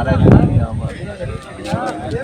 అది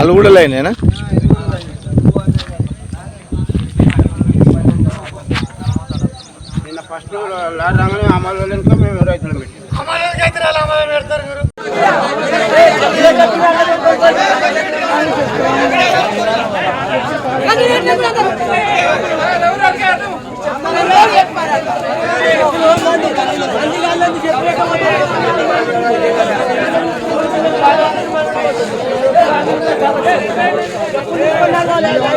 రాళ్ళు కూడా లైనేనా నిన్న ఫస్ట్ రాగానే అమలు వెనుక మేము రైతులు పెట్టాం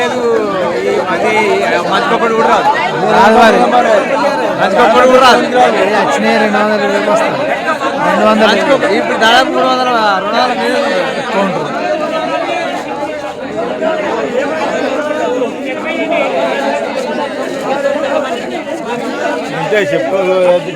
లేదు. మంచుకొక్కడు కూడా రాదు. రాదు మరి. మంచుకొక్కడు కూడా రాదు. వచ్చినాయి రెండు వందల వస్తాయి. రెండు వందల. ఇప్పుడు దాదాపు మూడు వందల రెండు వందల మీద చెప్పుకోవాలి